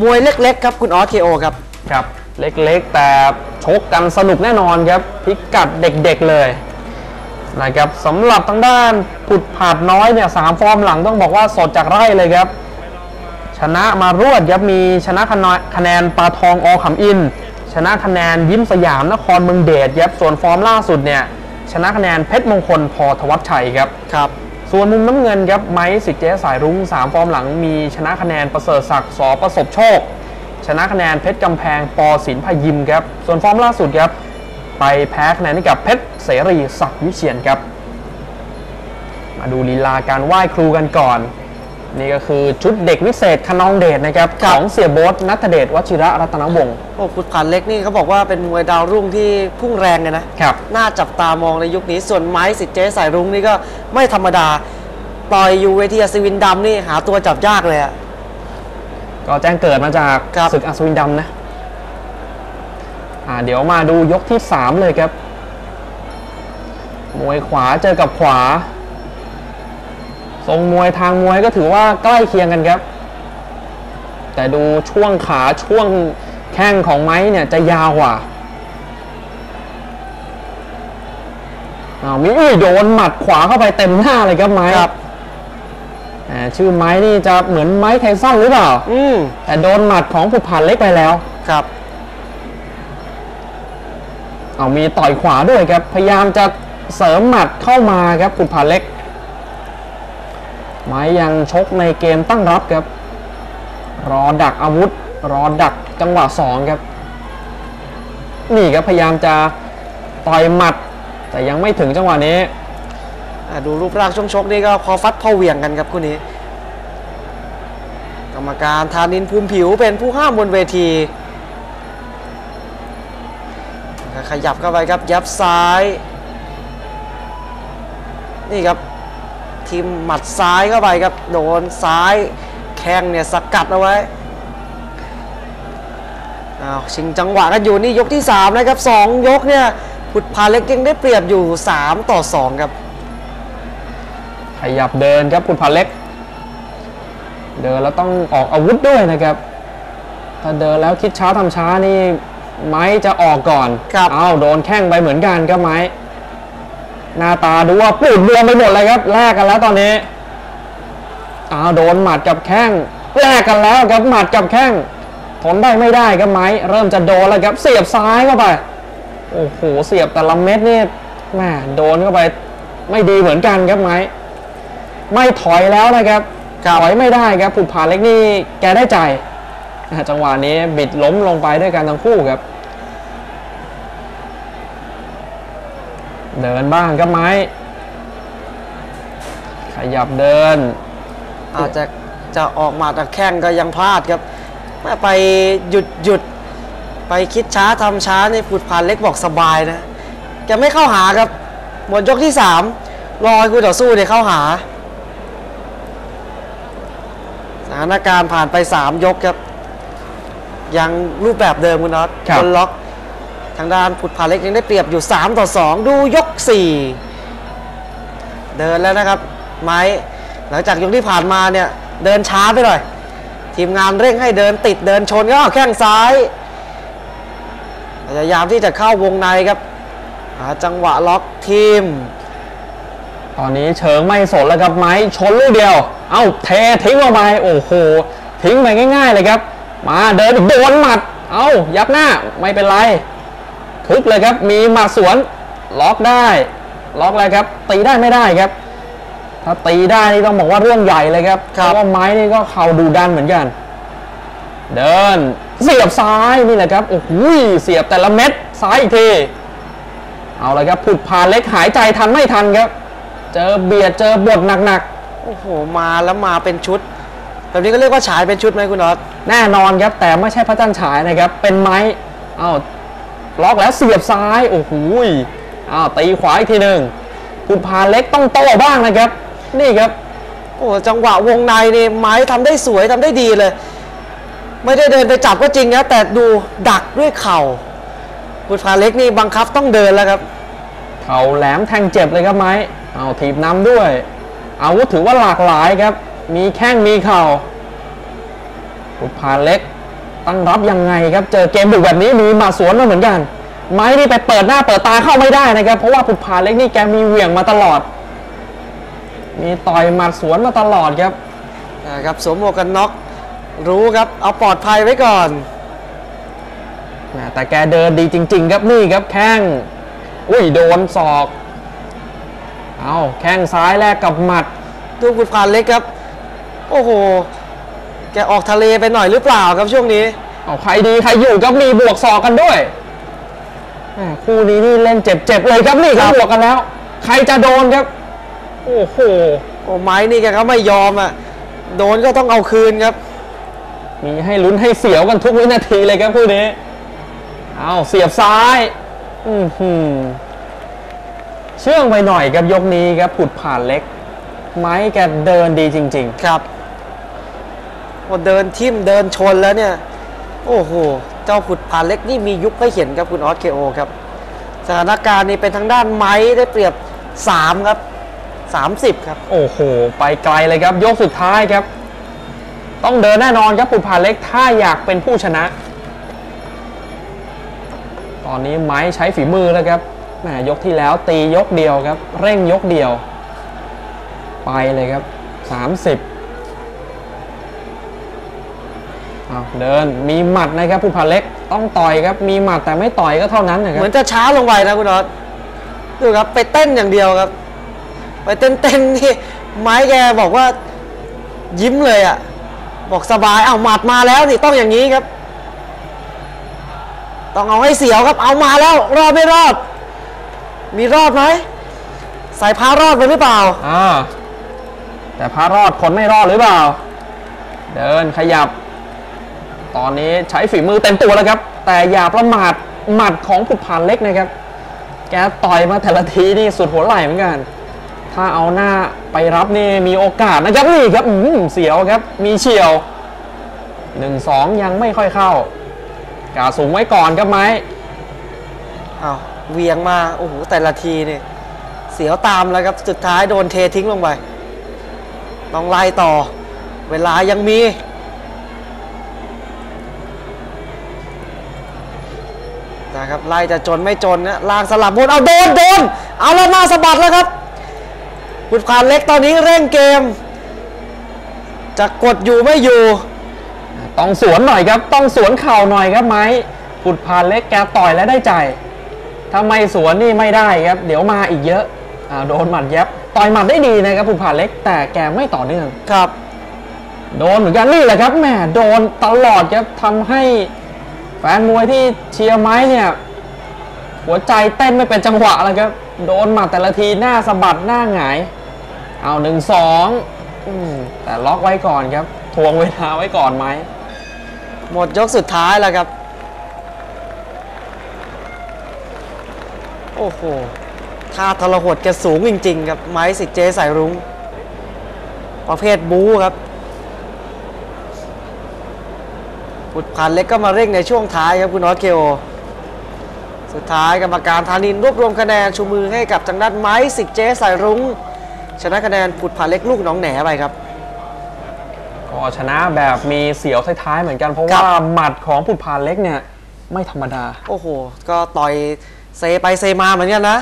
มวยเล็กๆครับคุณออสเคโอครับครับเล็กๆ แต่ชกกันสนุกแน่นอนครับพิกัดเด็กๆเลยนะครับสำหรับทางด้านผุดผาดน้อยเนี่ยสามฟอร์มหลังต้องบอกว่าสดจากไร่เลยครับ ชนะมารวดครับมีชนะคะแนนคะแนนปลาทองอขำอิน ชนะคะแนนยิ้มสยามนครเมืองเดชครับส่วนฟอร์มล่าสุดเนี่ยชนะคะแนนเพชรมงคลพอธวัชชัยครับครับ ส่วนมุมน้ำเงินครับไม้สิทธิ์เจสายรุ้ง3ฟอร์มหลังมีชนะคะแนนประเสริฐศักดิ์สอประสบโชค ชนะคะแนนเพชรกำแพงปอศิลพยิมครับส่วนฟอร์มล่าสุดครับไปแพ้คะแนนให้กับเพชรเสรีศักดิ์วิเชียนครับ มาดูลีลาการไหว้ครูกันก่อน นี่ก็คือชุดเด็กวิเศษคนองเดชนะครับครัขบ องเสียโบ๊ทนัทเดชวชิระรัตนวงศ์โอ้พุทธพันเล็กนี่เขาบอกว่าเป็นมวยดาวรุ่งที่พุ่งแรงเลยนะ ครับ น่าจับตามองในยุคนี้ ส่วนไม้สิทธิ์เจ๊สายรุ้งนี่ก็ไม่ธรรมดา ต่อยอยู่เวทีอัศวินดำนี่หาตัวจับยากเลยอะ ก็แจ้งเกิดมาจากครับ ศึกอัศวินดำนะอ่าเดี๋ยวมาดูยกที่ 3 เลยครับ มวยขวาเจอกับขวา ทรงมวยทางมวยก็ถือว่าใกล้เคียงกันครับ แต่ดูช่วงขาช่วงแข้งของไม้เนี่ยจะยาวกว่าอ้าวมีอุ้ยโดนหมัดขวาเข้าไปเต็มหน้าเลยครับไม้ครับอ่าชื่อไม้นี่จะเหมือนไม้ไทสันหรือเปล่า อืมแต่โดนหมัดของผุดผ่านเล็กไปแล้ว ครับเอามีต่อยขวาด้วยครับ พยายามจะเสริมหมัดเข้ามาครับผุดผ่านเล็ก ไม้ยังชกในเกมตั้งรับครับ รอดักอาวุธ รอดักจังหวะสองครับ นี่ครับพยายามจะต่อยหมัด แต่ยังไม่ถึงจังหวะนี้ ดูรูปร่างช่วงชกนี่ก็พอฟัดพอเหวี่ยงกันครับคู่นี้ กรรมการธานินภูมิผิวเป็นผู้ห้ามบนเวทีขยับเข้าไปครับยับซ้าย นี่ครับ ทีมหมัดซ้ายเข้าไปครับ โดนซ้ายแข้งเนี่ยสกัดเอาไว้อ้าวชิงจังหวะกันอยู่นี่ยกที่ 3 นะครับ 2 ยกเนี่ยพุทธพาเล็กยังได้เปรียบอยู่ 3 ต่อ 2 ครับ ขยับเดินครับคุณพันเล็ก เดินแล้วต้องออกอาวุธด้วยนะครับ ถ้าเดินแล้วคิดช้าทำช้านี่ไม้จะออกก่อนครับอ้าวโดนแข้งไปเหมือนกันครับไม้ หน้าตาดูว่าปูดบวมไปหมดเลยครับแลกกันแล้วตอนนี้อ้าวโดนหมัดกับแข้งแลกกันแล้วครับหมัดกับแข้งทนได้ไม่ได้ครับไม้เริ่มจะโดนแล้วครับเสียบซ้ายเข้าไปโอ้โหเสียบแต่ละเม็ดนี่แม่โดนเข้าไปไม่ดีเหมือนกันครับไม้ไม่ถอยแล้วนะครับถอยไม่ได้ครับผุดผ่านเล็กนี่แกได้ใจอ่าจังหวะนี้บิดล้มลงไปด้วยกันทั้งคู่ครับ เดินบ้างครับไม้ ขยับเดิน อาจจะจะออกมาจากแข้งก็ยังพลาดครับแม่ไปหยุดหยุดไปคิดช้าทำช้าในผุดผ่านเล็กบอกสบายนะแกไม่เข้าหาครับหมดยกที่3รอให้คู่ต่อสู้เนี่ยเข้าหาสถานการณ์ผ่านไป 3 ยกครับ ยังรูปแบบเดิมคุณน็อตครับนล็อก ทางด้านผุดผ่าเล็กยังได้เปรียบอยู่ 3 ต่อ 2 ดูยก 4 เดินแล้วนะครับ ไม้หลังจากยกที่ผ่านมาเนี่ย เดินช้าไปหน่อย ทีมงานเร่งให้เดินติดเดินชนก็แข้งซ้ายพยายามที่จะเข้าวงในครับหาจังหวะล็อกทีม ตอนนี้เฉิงไม่สนแล้วครับไม้ชนลูกเดียว เอ้าเททิ้งออกไปโอ้โห ทิ้งไปง่าย ๆ เลยครับ มาเดินโดนหมัด เอ้ายับหน้าไม่เป็นไร คึกเลยครับ มีหมัดสวนล็อกได้ ล็อกเลยครับ ตีได้ไม่ได้ครับ ถ้าตีได้นี่ต้องบอกว่าเรื่องใหญ่เลยครับครับเพราะว่าไม้นี่ก็เข่าดูดันเหมือนกัน เดิน เสียบซ้ายนี่แหละครับโอ้โหเสียบแต่ละเม็ดซ้ายอีกทีเอาเลยครับผุดพาเล็กหายใจทันไม่ทันครับ เจอเบียดเจอบทหนักโอ้โหมาแล้วมาเป็นชุดแบบนี้ก็เรียกว่าฉายเป็นชุดไหมคุณน็อตๆแน่นอนครับ แต่ไม่ใช่พระจันทร์ฉายนะครับ เป็นไม้ เอา ล็อกแล้วเสียบซ้ายโอ้โหยอ้าวตีขวาอีกทีหนึ่งผุดพาเล็กต้องโต้บ้างนะครับ นี่ครับโอ้โหจังหวะวงในนี่ไม้ทำได้สวยทำได้ดีเลย ไม่ได้เดินไปจับก็จริงนะแต่ดูดักด้วยเข่าบุตรพาเล็กนี่บังคับต้องเดินแล้วครับ เข่าแหลมแทงเจ็บเลยครับไม้เอาถีบนำด้วย อาวุธถือว่าหลากหลายครับ มีแข้งมีเข่าผุดพาเล็ก ตั้งรับยังไงครับ เจอเกมบุกแบบนี้มีหมาสวนมาเหมือนกัน ไม้นี่ไปเปิดหน้าเปิดตาเข้าไม่ได้นะครับ เพราะว่าผุดผาเล็กนี่แกมีเหวี่ยงมาตลอด มีต่อยหมัดสวนมาตลอดครับนะครับสวมหมวกกันน็อกรู้ครับเอาปลอดภัยไว้ก่อนแหม่แต่แกเดินดีจริง ๆ ครับนี่ครับแข้งอุ้ยโดนศอกเอาแข้งซ้ายแลกกับหมัดดูขุดผ่านเล็กครับ โอ้โห แกออกทะเลไปหน่อยหรือเปล่าครับช่วงนี้เอาใครดีใครอยู่ครับมีบวกศอกกันด้วยแหม่คู่นี้นี่เล่นเจ็บๆเลยครับนี่ครับบวกกันแล้ว ใครจะโดนครับ โอ้โห โอ้ไม้นี่แกก็ไม่ยอมอะโดนก็ต้องเอาคืนครับ มีให้ลุ้นให้เสียวกันทุกวินาทีเลยครับคู่นี้ เอาเสียบซ้าย อือหือเชื่องไปหน่อยครับยกนี้ครับผุดผ่านเล็ก ไม้แกเดินดีจริงครับ พอเดินทิ่มเดินชนแล้วเนี่ย โอ้โห เจ้าขุดผ่านเล็กนี่มียุบให้เห็นครับคุณออสเคโอครับ สถานการณ์นี้เป็นทางด้านไม้ได้เปรียบ 3 ครับ 30 ครับ โอ้โห ไปไกลเลยครับยกสุดท้ายครับ ต้องเดินแน่นอนครับผุดผ่านเล็กถ้าอยากเป็นผู้ชนะ ตอนนี้ไม้ใช้ฝีมือแล้วครับแหมยกที่แล้วตียกเดียวครับ เร่งยกเดียว ไปเลยครับ 30 เอาเดินมีหมัดนะครับผู้ผ่านเล็กต้องต่อยครับมีหมัดแต่ไม่ต่อยก็เท่านั้นนะครัเหบมือนจะช้าลงไปนะคุณออสดูครับไปเต้นอย่างเดียวครับ ไปเต้นเต้นๆนี่ไม้แกบอกว่ายิ้มเลยอะ่ะบอกสบายเอาหมัดมาแล้วนี่ต้องอย่างนี้ครับ ต้องเอาให้เสียวครับเอามาแล้วรอดไม่รอด มีรอดไหมสายพารอดไปหรือเปล่าอ่าแต่พารอดคนไม่รอดหรือเปล่า เดินขยับ ตอนนี้ใช้ฝีมือเต็มตัวแล้วครับ แต่อย่าประมาทหมัดของผุดผ่านเล็กนะครับ แกต่อยมาแต่ละทีนี่สุดหัวไหล่เหมือนกัน ถ้าเอาหน้าไปรับนี่มีโอกาสนะครับนี่ครับอืมเสียวครับ มีเฉียวหนึ่งสองยังไม่ค่อยเข้ากาสูงไว้ก่อนครับไหมเอาเวียงมาโอ้โหแต่ละทีนี่เสียวตามแล้วครับสุดท้ายโดนเททิ้งลงไปต้องไล่ต่อ เวลายังมี นะครับไล่จะจนไม่จนนะลากสลับบนเอาโดนโดนเอาแล้วหน้าสะบัดแล้วครับบุตรพานเล็กตอนนี้เร่งเกม จะกดอยู่ไม่อยู่ ต้องสวนหน่อยครับ ต้องสวนเข่าหน่อยครับไหมผุดผ่านเล็กแกต่อยแล้วได้ใจถ้าไม่สวนนี่ไม่ได้ครับ เดี๋ยวมาอีกเยอะอ่าโดนหมัดยับต่อยหมัดได้ดีนะครับผุดผ่านเล็ก แต่แกไม่ต่อเนื่องครับ โดนเหมือนกันนี่แหละครับแหมโดนตลอดครับทำให้ แฟนมวยที่เชียร์ไม้เนี่ย หัวใจเต้นไม่เป็นจังหวะแล้วครับ โดนหมัดแต่ละทีหน้าสะบัดหน้าหงาย เอาหนึ่งสองแต่ล็อกไว้ก่อนครับทวงเวลาไว้ก่อนไหม หมดยกสุดท้ายแล้วครับ โอ้โหท่าทรหดแกสูงจริง ๆ ครับ ไม้สิเจสายรุ้ง ประเภทบู๊ครับ ปุดพันเล็กก็มาเร่งในช่วงท้ายครับคุณนอตเคโอสุดท้ายกรรมการธานินรวบรวมคะแนนชูมือให้กับทางด้านไม้สิทธิ์เจสายรุ้ง ชนะคะแนนปุดพันเล็กลูกหน้องแหนไปครับก็ชนะแบบมีเสียวท้ายๆเหมือนกันเพราะครัว่าบหมัดของผุดพานเล็กเนี่ยไม่ธรรมดา โอ้โห ก็ต่อยเซไปเซมาเหมือนกันนะ